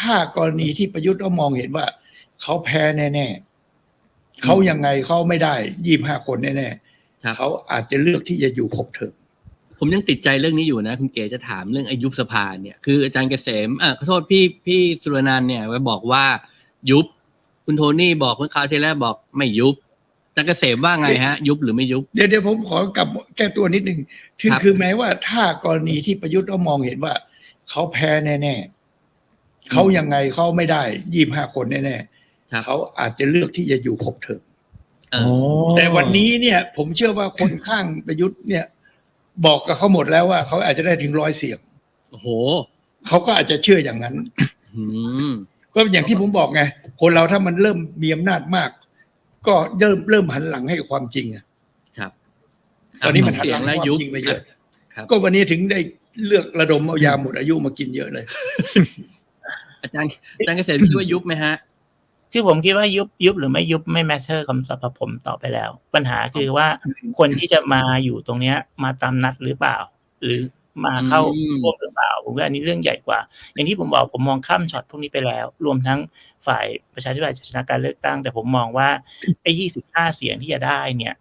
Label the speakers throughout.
Speaker 1: ถ้ากรณีที่ประยุทธ์เขามองเห็นว่า เขาแพ้แน่ๆเขายังไงเขาไม่ได้ยี่ห้าคนแน่
Speaker 2: ครับ
Speaker 1: ๆเขาอาจจะเลือกที่จะอยู่ครบเทอม
Speaker 2: ผมยังติดใจเรื่องนี้อยู่นะ คุณเก๋จะถามเรื่องอายุบสภาเนี่ยคืออาจารย์เกษมอะขอโทษพี่พี่สุรนันท์เนี่ยไปบอกว่ายุบ คุณโทนี่บอกเมื่อคราวที่แล้วบอกไม่ยุบอาจารย์เกษมว่าไงฮะ ยุบหรือไม่ยุบ
Speaker 1: เดี๋ยวเดี๋ยวผมขอกลับแก้ตัวนิดหนึ่งคือ
Speaker 2: ครับ
Speaker 1: คือแม้ว่าถ้ากรณีที่ประยุทธ์เขามองเห็นว่า เขาแพ้แน่ๆ เขายังไงเขาไม่ได้ยี่ห้าคนแน่
Speaker 2: ครับ
Speaker 1: ๆเขาอาจจะเลือกที่จะอยู่ครบเทอม
Speaker 2: เออ
Speaker 1: แต่วันนี้เนี่ย ผมเชื่อว่าคนข้างประยุทธ์เนี่ย บอกกับเขาหมดแล้วว่าเขาอาจจะได้ถึงร้อยเสียง
Speaker 2: โอ้โห
Speaker 1: เขาก็อาจจะเชื่ออย่างนั้น
Speaker 2: อืม
Speaker 1: ก็อย่างที่ผมบอกไงคนเราถ้ามันเริ่มมีอำนาจมาก ก็เริ่มเริ่มหันหลังให้กับความจริงอะ
Speaker 2: ครับ
Speaker 1: ตอนนี้มันหัน
Speaker 2: เสี
Speaker 1: ห
Speaker 2: ย
Speaker 1: ลั
Speaker 2: ง
Speaker 1: ง
Speaker 2: และ
Speaker 1: ให้ความ
Speaker 2: ยุบ
Speaker 1: จริงไปเยอะ
Speaker 2: ครับ
Speaker 1: ก็วันนี้ถึงได้เลือกระดมเอายาหมดอายุมากินเยอะเลย
Speaker 2: อาจารย์อาจารย์เกษมคิดว่ายุบไหมฮะ
Speaker 3: คือผมคิดว่ายุบยุบหรือไม่ยุบไม่แมทเทอร์คำสำหรับผมต่อไปแล้ว ปัญหาคือว่าคนที่จะมาอยู่ตรงเนี้ย มาตามนัดหรือเปล่า หรือมาเข้า
Speaker 2: อืม
Speaker 3: ร่วมหรือเปล่า ผมว่าอันนี้เรื่องใหญ่กว่า อย่างที่ผมบอกผมมองข้ามช็อตพวกนี้ไปแล้ว รวมทั้งฝ่ายประชาธิปไตยจะชนะการเลือกตั้ง แต่ผมมองว่าไอ้ยี่สิบห้าเสียงที่จะได้เนี่ย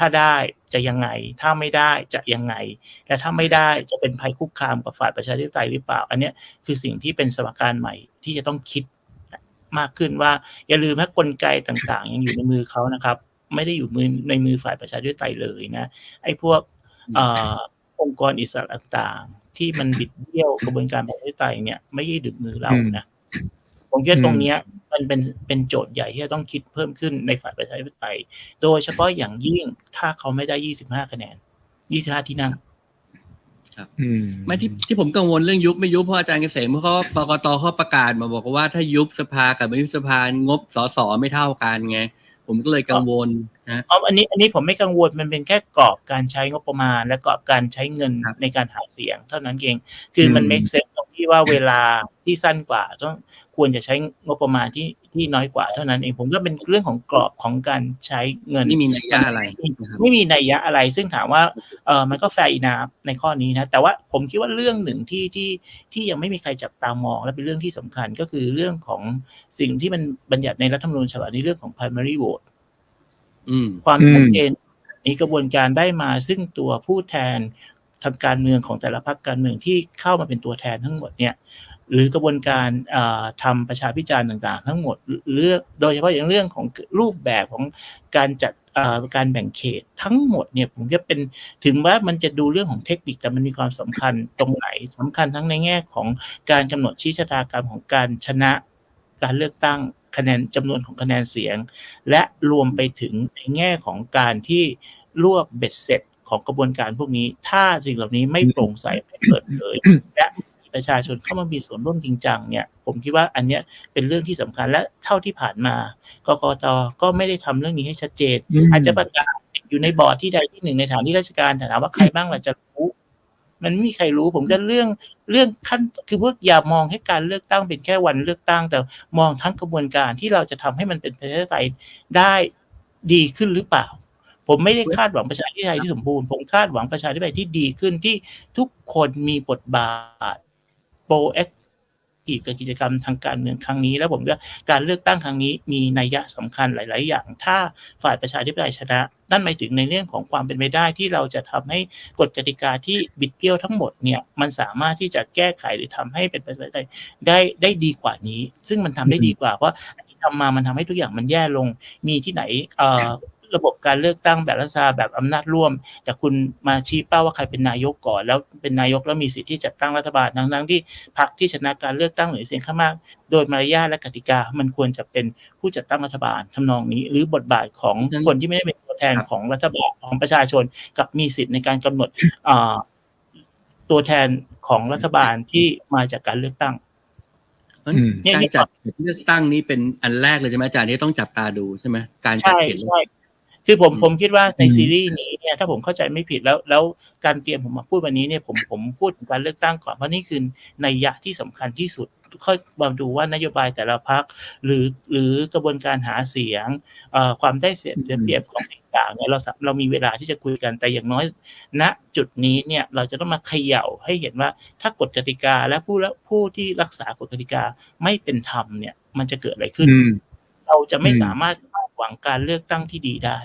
Speaker 3: ถ้าได้จะยังไง ถ้าไม่ได้จะยังไง และถ้าไม่ได้จะเป็นภัยคุกคามกับฝ่ายประชาธิปไตยหรือเปล่า อันนี้คือสิ่งที่เป็นสมการใหม่ที่จะต้องคิดมากขึ้นว่า อย่าลืมว่ากลไกต่างๆ ยังอยู่ในมือเขานะครับ ไม่ได้อยู่มือในมือฝ่ายประชาธิปไตยเลยนะไอ้พวกองค์กรอิสระต่างๆ ที่มันบิดเบี้ยวกระบวนการประชาธิปไตยเนี่ย ไม่ได้ดึงมือเรานะผมคิดว่าตรงเนี้ย มันเป็นเป็นโจทย์ใหญ่ที่จะต้องคิดเพิ่มขึ้นในฝ่ายประชาธิปไตย โดยเฉพาะอย่างยิ่งถ้าเขาไม่ได้25คะแนน25ที่นั่ง
Speaker 2: ไม่ที่ที่ผมกังวลเรื่องยุบไม่ยุบเพราะอาจารย์เกษมเขาปกตเขาประกาศมาบอกว่าถ้ายุบสภากับไม่ยุบสภางบสสไม่เท่ากันไงผมก็เลยกังวลนะ
Speaker 3: อ๋ออันนี้อันนี้ผมไม่กังวลมันเป็นแค่กรอบการใช้งบประมาณ และกรอบการใช้เงิน
Speaker 2: ครับ
Speaker 3: ในการหาเสียง เท่านั้นเองคือมัน
Speaker 1: อืม
Speaker 3: make sense ตรง ที่ว่าเวลาที่สั้นกว่า ต้องควรจะใช้งบประมาณที่ที่น้อยกว่าเท่านั้นเองผมก็เป็นเรื่องของกรอบของการใช้เงิน
Speaker 2: ไม่มีนัยยะอะไรนะครับ
Speaker 3: ไม่มีนัยยะอะไร ซึ่งถามว่าเออมันก็แฟร์อีนาในข้อนี้นะแต่ว่าผมคิดว่าเรื่องหนึ่งที่ที่ที่ยังไม่มีใครจับตามอง และเป็นเรื่องที่สำคัญก็คือเรื่องของสิ่งที่มันบัญญัติในรัฐธรรมนูญฉบับนี้เรื่องของ primary vote
Speaker 2: อืม
Speaker 3: ความ
Speaker 1: อืม
Speaker 3: ชัดเจนนี้กระบวนการได้มาซึ่งตัวผู้แทน ทางการเมืองของแต่ละพรรคการเมืองที่เข้ามาเป็นตัวแทนทั้งหมดเนี่ยหรือกระบวนการเอ่อทำประชาพิจารณ์ต่างๆ ทั้งหมดเรื่องโดยเฉพาะอย่างเรื่องของรูปแบบของการจัดการแบ่งเขตทั้งหมดเนี่ยผมก็เป็นถึงว่ามันจะดูเรื่องของเทคนิคแต่มันมีความสำคัญตรงไหนสำคัญทั้งในแง่ของการกำหนดชี้ชะตากรรมของการชนะการเลือกตั้งคะแนนจำนวนของคะแนนเสียง และรวมไปถึงในแง่ของการที่รวบเบ็ดเสร็จ ของกระบวนการพวกนี้ ถ้าสิ่งเหล่านี้ไม่โปร่งใสไม่เปิดเผยและมีประชาชนเข้ามามีส่วนร่วมจริงจังเนี่ย ผมคิดว่าอันเนี้ยเป็นเรื่องที่สำคัญและเท่าที่ผ่านมากกตก็ไม่ได้ทำเรื่องนี้ให้ชัดเจน อาจจะประกาศอยู่ในบอร์ดที่ใดที่หนึ่งในสถานที่ราชการแต่ถามว่าใครบ้างล่ะจะรู้มันไม่มีใครรู้ผมก็เรื่องเรื่องขั้นคือพวกอย่ามองให้การเลือกตั้งเป็นแค่วันเลือกตั้ง แต่มองทั้งกระบวนการที่เราจะทำให้มันเป็นประชาธิปไตยได้ดีขึ้นหรือเปล่า ผมไม่ได้คาดหวังประชาธิปไตยที่สมบูรณ์ ผมคาดหวังประชาธิปไตยที่ดีขึ้นที่ทุกคนมีบทบาทโปรแอคทีฟกับกิจกรรมทางการเมืองครั้งนี้ แล้วผมว่าการเลือกตั้งครั้งนี้มีนัยยะสำคัญหลาย ๆ อย่าง ถ้าฝ่ายประชาธิปไตยชนะ นั่นหมายถึงในเรื่องของความเป็นไปได้ที่เราจะทำให้กฎกติกาที่บิดเบี้ยวทั้งหมดเนี่ยมันสามารถที่จะแก้ไขหรือทำให้เป็นประชาธิปไตยได้ได้ดีกว่านี้ ซึ่งมันทำได้ดีกว่าเพราะอันที่ทำมามันทำให้ทุกอย่างมันแย่ลง มีที่ไหนเอ่อ ระบบการเลือกตั้งแบบรัฐสภาแบบอำนาจร่วม แต่คุณมาชี้เป้าว่าใครเป็นนายกก่อน แล้วเป็นนายกแล้วมีสิทธิ์ที่จัดตั้งรัฐบาลทั้งทั้งๆที่พรรคที่ชนะการเลือกตั้งหรือเสียงข้างมาก โดยมารยาทและกติกา มันควรจะเป็นผู้จัดตั้งรัฐบาลทำนองนี้ หรือบทบาทของ
Speaker 2: นั้น
Speaker 3: คนที่ไม่ได้เป็นตัวแทน
Speaker 2: ครับ
Speaker 3: ของรัฐบาลของประชาชน กับมีสิทธิ์ในการกำหนดอ่าตัวแทนของรัฐบาลที่มาจากการเลือกตั้ง
Speaker 2: เพราะฉะนั้น
Speaker 1: อืม
Speaker 3: เนี่ย
Speaker 2: การ
Speaker 3: นี่
Speaker 2: จัดเลือกตั้งนี้เป็นอันแรกเลยใช่ไหมอาจารย์ที่ต้องจับตาดูใช่ไหมการจัด
Speaker 3: ใช่
Speaker 2: เขตเลือก
Speaker 3: ใช่ คือผม
Speaker 2: อืม
Speaker 3: ผมคิดว่าใน
Speaker 1: อืม
Speaker 3: ซีรีส์นี้เนี่ยถ้าผมเข้าใจไม่ผิดแล้ว แล้วการเตรียมผมมาพูดวันนี้เนี่ยผมผมพูดถึงการเลือกตั้งก่อนเพราะนี่คือในยยะที่สำคัญที่สุดค่อยมาดูว่านโยบายแต่ละพักหรือหรือกระบวนการหาเสียงเอ่อความได้เสียเสียเปรียบของสิ่งต่างเนี่ยเราสาเรามีเวลาที่จะคุยกันแต่อย่างน้อย ณจุดนี้เนี่ยเราจะต้องมาเขย่าให้เห็นว่าถ้ากฎกติกาและผู้ละผู้ที่รักษากฎกติกาไม่เป็นธรรมเนี่ย มันจะเกิดอะไรขึ้น
Speaker 2: อืม
Speaker 3: เราจะไม่
Speaker 2: อืม
Speaker 3: สามารถคาด หวังการเลือกตั้งที่ดีได้